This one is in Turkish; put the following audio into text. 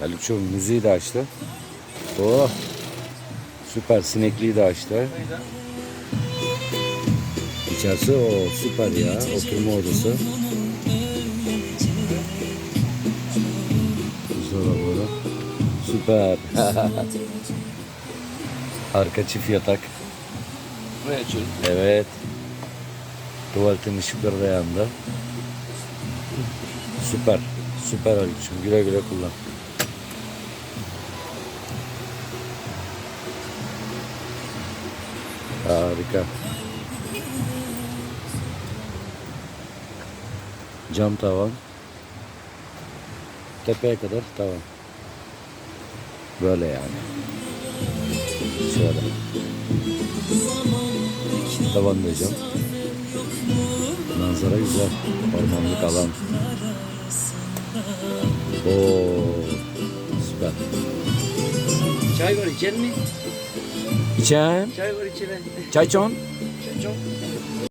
Haluk'cum müziği de açtı. Oh. Süper sinekliği de açtı. İçerisi o süper ya. Oturma odası. Buzdolabı. Süper. Arka çift yatak. Buraya açıyorum. Evet. Tuvaletin ışıkları da yandı. Süper. Süper Haluk'cum. Güle güle kullan. Harika. Cam tavan. Tepeye kadar tavan. Böyle yani. Şöyle. Tavan da cam. Manzara güzel. Ormanlık alan. Oo, süper. Çay var içer mi? İçen. Çay var mi? Çay çon. Çay çok.